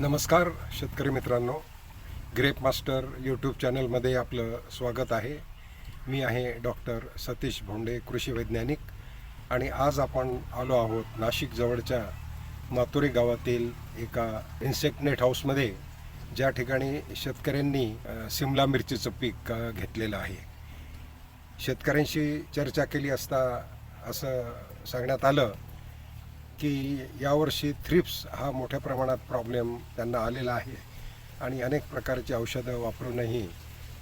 नमस्कार शेतकरी मित्रांनो. ग्रेप मास्टर यूट्यूब चॅनलमध्ये आपलं स्वागत आहे. मी आहे डॉक्टर सतीश भोंडे कृषी वैज्ञानिक. आणि आज आपण आलो आहोत नाशिक जवळच्या मातुरी गावातील एका इन्सेक्ट नेट हाऊसमध्ये ज्या ठिकाणी शेतकऱ्यांनी सिमला मिरचीचं पीक घेतलेलं आहे. शेतकऱ्यांशी चर्चा केली असता असं सांगण्यात आलं की यावर्षी थ्रिप्स हा मोठ्या प्रमाणात प्रॉब्लेम त्यांना आलेला आहे. आणि अनेक प्रकारची औषधं वापरूनही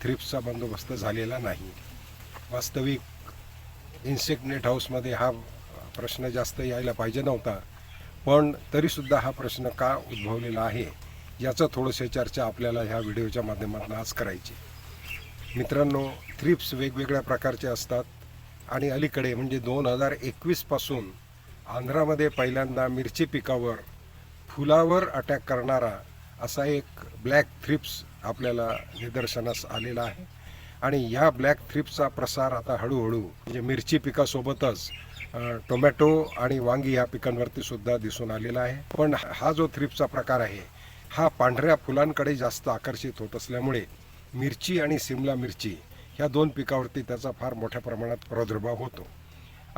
थ्रिप्सचा बंदोबस्त झालेला नाही. वास्तविक इन्सेक्ट नेट हाऊसमध्ये हा प्रश्न जास्त यायला पाहिजे नव्हता. पण तरीसुद्धा हा प्रश्न का उद्भवलेला आहे याचं थोडंसं चर्चा आपल्याला ह्या व्हिडिओच्या माध्यमातून आज करायची. मित्रांनो थ्रिप्स वेगवेगळ्या प्रकारचे असतात. आणि अलीकडे म्हणजे दोन हजार एकवीसपासून आंध्रामध्ये पहिल्यांदा मिरची पिकावर फुलावर अटॅक करणारा असा एक ब्लॅक थ्रिप्स आपल्याला निदर्शनास आलेला आहे. आणि या ब्लॅक थ्रिप्सचा प्रसार आता हळूहळू म्हणजे मिरची पिकासोबतच टोमॅटो आणि वांगी या पिकांवरती सुद्धा दिसून आलेला आहे. पण हा जो थ्रिप्सचा प्रकार आहे हा पांढऱ्या फुलांकडे जास्त आकर्षित होत असल्यामुळे मिरची आणि सिमला मिरची ह्या दोन पिकावरती त्याचा फार मोठ्या प्रमाणात प्रादुर्भाव होतो.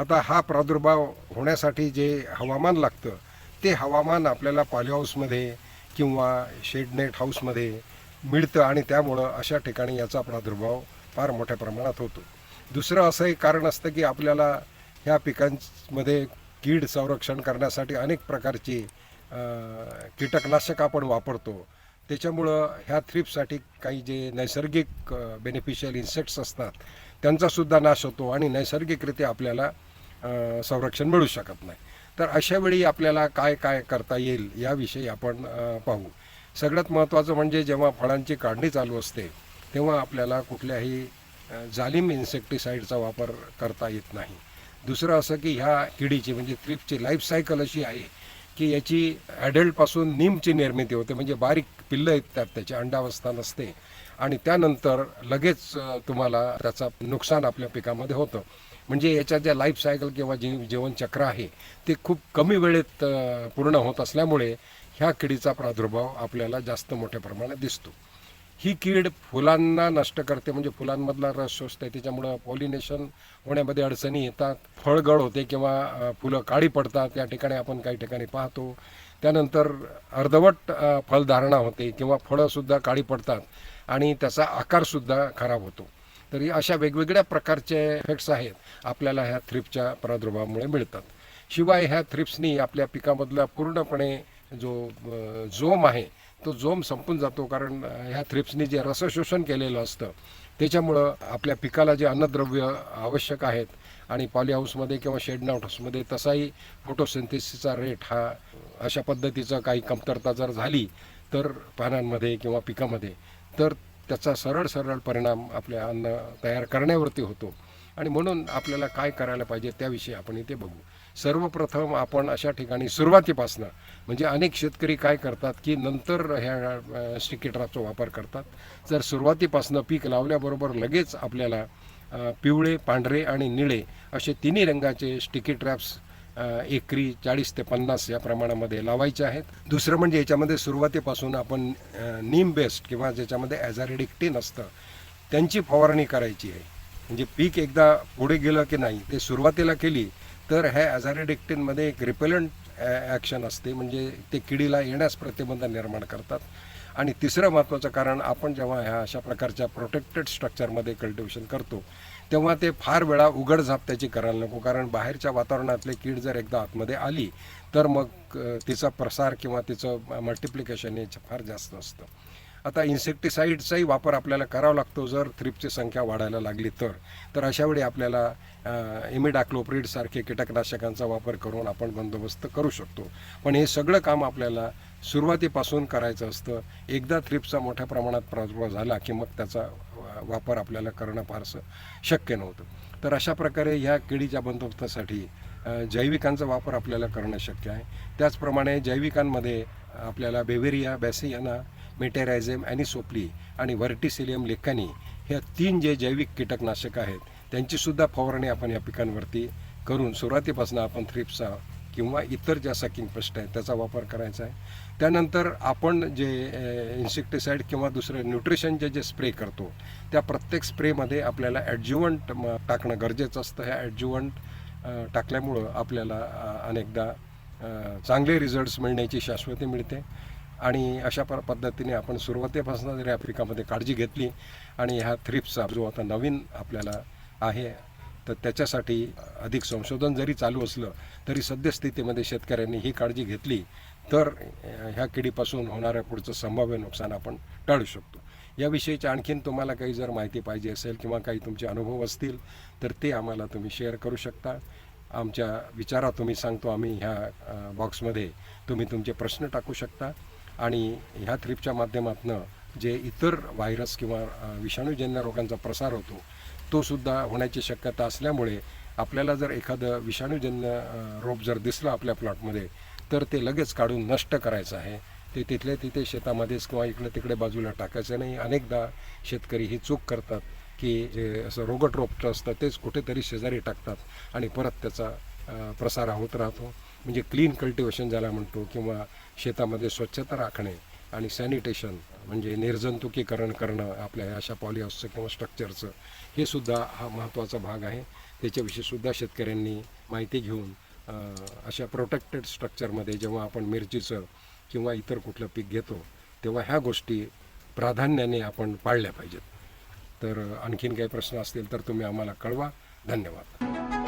आता हा प्रादुर्भाव होण्यासाठी जे हवामान लागतं ते हवामान आपल्याला पॉलीहाऊसमध्ये किंवा शेडनेट हाऊसमध्ये मिळतं आणि त्यामुळं अशा ठिकाणी याचा प्रादुर्भाव फार मोठ्या प्रमाणात होतो. दुसरं असं एक कारण असतं की आपल्याला ह्या पिकांमध्ये कीड संरक्षण करण्यासाठी अनेक प्रकारची कीटकनाशक आपण वापरतो. त्याच्यामुळं ह्या थ्रीपसाठी काही जे नैसर्गिक बेनिफिशियल इन्सेक्ट्स असतात त्यांचासुद्धा नाश होतो आणि नैसर्गिकरित्या आपल्याला संरक्षण मिळू शकत नाही. तर अशा वेळी आपल्याला काय काय करता येईल याविषयी आपण पाहू. सगळ्यात महत्त्वाचं म्हणजे जेव्हा फळांची काढणी चालू असते तेव्हा आपल्याला कुठल्याही जालिम इन्सेक्टिसाईडचा वापर करता येत नाही. दुसरं असं की ह्या किडीची म्हणजे थ्रिपची लाईफ सायकल अशी आहे की याची ॲडल्टपासून नीमची निर्मिती होते. म्हणजे बारीक पिल्लं आहेत त्यात त्याची अंडावस्था नसते. आणि त्यानंतर लगेच तुम्हाला त्याचा नुकसान आपल्या पिकामध्ये होतं. म्हणजे याच्या ज्या लाईफ सायकल किंवा जी जीवनचक्र आहे ते खूप कमी वेळेत पूर्ण होत असल्यामुळे ह्या किडीचा प्रादुर्भाव आपल्याला जास्त मोठ्या प्रमाणात दिसतो. ही कीड फुलांना नष्ट करते म्हणजे फुलांमधला रस शोषते त्याच्यामुळं पॉलिनेशन होण्यामध्ये अडचणी येतात. फळगळ होते किंवा फुलं काळी पडतात या ठिकाणी आपण काही ठिकाणी पाहतो. त्यानंतर अर्धवट फलधारणा होते किंवा फळंसुद्धा काळी पडतात. आणि त्याचा आकारसुद्धा खराब होतो. तरी अशा वेगवेगळ्या प्रकारचे इफेक्ट्स आहेत आपल्याला ह्या थ्रिपच्या प्रादुर्भावामुळे मिळतात. शिवाय ह्या थ्रिप्सनी आपल्या पिकामधला पूर्णपणे जो जोम आहे तो जोम संपून जातो. कारण ह्या थ्रिप्सनी जे रसशोषण केलेलं असतं त्याच्यामुळं आपल्या पिकाला जे अन्नद्रव्य आवश्यक आहेत आणि पॉलीहाऊसमध्ये किंवा शेडनाऊट हाऊसमध्ये तसाही फोटोसिंथेसिसचा रेट हा अशा पद्धतीचं काही कमतरता जर झाली तर पानांमध्ये किंवा पिकामध्ये तर त्याचा सरळ सरळ परिणाम आपल्या अन्न तयार करण्यावरती होतो. आणि म्हणून आपल्याला काय करायला पाहिजे त्याविषयी आपण इथे बघू. सर्वप्रथम आपण अशा ठिकाणी सुरुवातीपासनं म्हणजे अनेक शेतकरी काय करतात की नंतर ह्या स्टिकेटराचा वापर करतात. जर सुरुवातीपासनं पीक लावल्याबरोबर लगेच आपल्याला पिवळे पांढरे आणि निळे असे तिन्ही रंगाचे स्टिकी ट्रॅप्स एकरी चाळीस ते पन्नास या प्रमाणामध्ये लावायचे आहेत. दुसरं म्हणजे याच्यामध्ये सुरुवातीपासून आपण नीम बेस्ट किंवा ज्याच्यामध्ये ॲझारेडिक्टिन असतं त्यांची फवारणी करायची आहे. म्हणजे पीक एकदा पुढे गेलं की नाही ते सुरुवातीला केली तर ह्या ॲझारेडिक्टिनमध्ये एक रिपेलंट ॲक्शन असते. म्हणजे ते किडीला येण्यास प्रतिबंध निर्माण करतात. आणि तिसरं महत्त्वाचं कारण आपण जेव्हा ह्या अशा प्रकारच्या प्रोटेक्टेड स्ट्रक्चरमध्ये कल्टिवेशन करतो तेव्हा ते फार वेळा उघड झाप त्याची करायला नको. कारण बाहेरच्या वातावरणातले कीड जर एकदा आतमध्ये आली तर मग तिचा प्रसार किंवा तिचं मल्टिप्लिकेशन हे फार जास्त असतं. आता इन्सेक्टिसाईडचाही वापर आपल्याला करावा लागतो. जर थ्रिपची संख्या वाढायला लागली तर तर अशावेळी आपल्याला इमिडाक्लोप्रिडसारखे कीटकनाशकांचा वापर करून आपण बंदोबस्त करू शकतो. पण हे सगळं काम आपल्याला सुरुवातीपासून करायचं असतं. एकदा थ्रिपचा मोठ्या प्रमाणात प्रादुर्भाव झाला की मग त्याचा वापर आपल्याला करणं फारसं शक्य नव्हतं. तर अशा प्रकारे ह्या किडीच्या बंदोबस्तासाठी जैविकांचा वापर आपल्याला करणं शक्य आहे. त्याचप्रमाणे जैविकांमध्ये आपल्याला बेवेरिया बॅसियाना मेटेरायझेम ॲनिसोप्ली आणि व्हर्टिसिलियम लेखानी ह्या तीन जे जैविक कीटकनाशक आहेत त्यांचीसुद्धा फवारणी आपण या पिकांवरती करून सुरुवातीपासून आपण थ्रिप्सचा किंवा इतर ज्या सकिंग पेस्ट आहेत त्याचा वापर करायचा आहे. त्यानंतर आपण जे इन्सेक्टिसाईड किंवा दुसरे न्यूट्रिशनचे जे स्प्रे करतो त्या प्रत्येक स्प्रेमध्ये आपल्याला ॲड्ज्युवंट टाकणं गरजेचं असतं. ह्या ॲडज्युवंट टाकल्यामुळं आपल्याला अनेकदा चांगले रिझल्ट्स मिळण्याची शाश्वती मिळते. आणि अशा प पद्धतीने आपण सुरुवातीपासून जरी आफ्रिकामध्ये काळजी घेतली आणि ह्या थ्रिप्सचा जो आता नवीन आपल्याला आहे तर त्याच्यासाठी अधिक संशोधन जरी चालू असलं तरी सद्यस्थितीमध्ये शेतकऱ्यांनी ही काळजी घेतली तर ह्या किडीपासून होणाऱ्या पुढचं संभाव्य नुकसान आपण टाळू शकतो. याविषयीची आणखीन तुम्हाला काही जर माहिती पाहिजे असेल किंवा काही तुमचे अनुभव असतील तर ते आम्हाला तुम्ही शेअर करू शकता. आमच्या विचारात तुम्ही सांगतो आम्ही ह्या बॉक्समध्ये तुम्ही तुमचे प्रश्न टाकू शकता. आणि ह्या थ्रिपच्या माध्यमातून जे इतर व्हायरस किंवा विषाणूजन्य रोगांचा प्रसार होतो तो सुद्धा होण्याची शक्यता असल्यामुळे आपल्याला जर एखादं विषाणूजन्य रोप रोग जर दिसलं आपल्या प्लॉटमध्ये तर ते लगेच काढून नष्ट करायचं आहे. ते तिथल्या तिथे शेतामध्येच किंवा इकडे तिकडे बाजूला टाकायचं नाही. अनेकदा शेतकरी ही चूक करतात की जे असं रोगट रोपटं असतं तेच कुठेतरी शेजारी टाकतात आणि परत त्याचा प्रसार होत राहतो. म्हणजे क्लीन कल्टिवेशन ज्याला म्हणतो किंवा शेतामध्ये स्वच्छता राखणे आणि सॅनिटेशन म्हणजे निर्जंतुकीकरण करणं आपल्या अशा पॉलीहाऊसचं किंवा स्ट्रक्चरचं हे सुद्धा हा महत्त्वाचा भाग आहे. त्याच्याविषयी सुद्धा शेतकऱ्यांनी माहिती घेऊन अशा प्रोटेक्टेड स्ट्रक्चरमध्ये जेव्हा आपण मिरचीचं किंवा इतर कुठलं पीक घेतो तेव्हा ह्या गोष्टी प्राधान्याने आपण पाळल्या पाहिजेत. तर आणखीन काही प्रश्न असतील तर तुम्ही आम्हाला कळवा. धन्यवाद.